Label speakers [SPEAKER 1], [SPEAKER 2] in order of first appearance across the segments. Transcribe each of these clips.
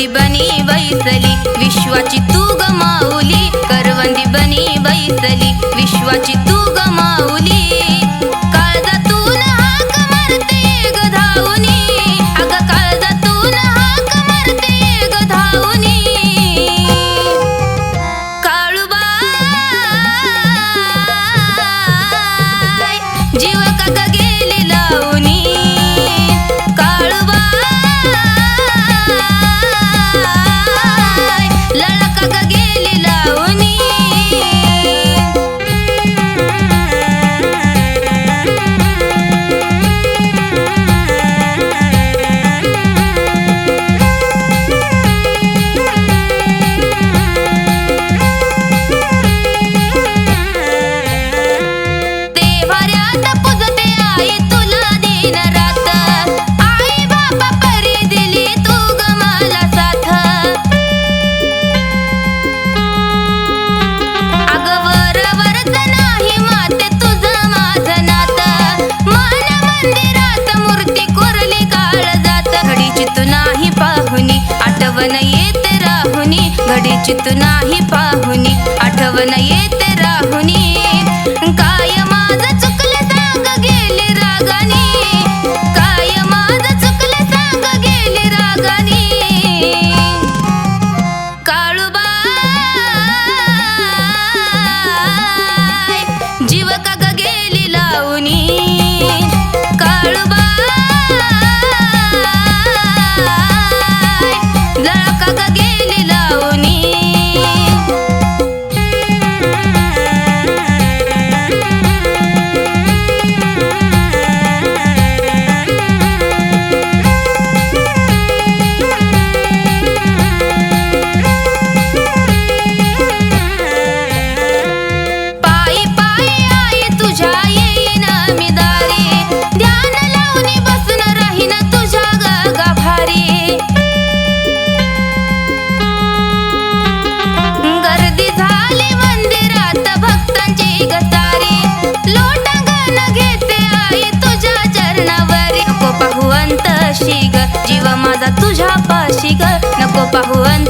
[SPEAKER 1] करवंदी बनी बैसली विश्वाची तू गमावली करवंदी बनी बैसली विश्वाची आठवण येत राहुनी घडी चित नाही पाहुनी. आठवण येत राहुनी काय माझ गेले रागाने. काय माझ चुकलं गेले रागाने. काळूबाय जीव का no copa jugando.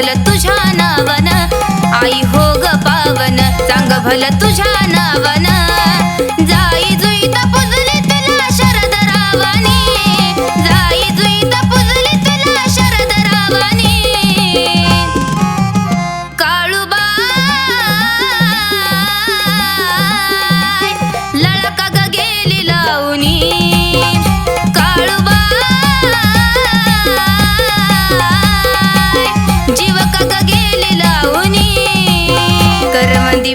[SPEAKER 1] भल तुझ्या नावन. आई हो ग पावन सांग भल तुझ्या नावन.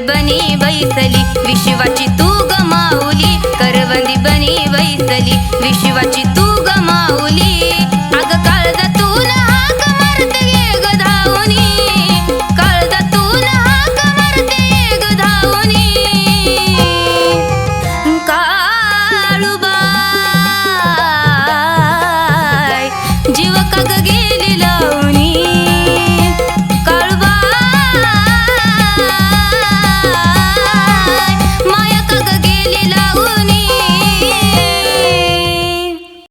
[SPEAKER 1] बनी बैसली विश्वाची तू गमावली करवंदी बनी बैसली विश्वाची तू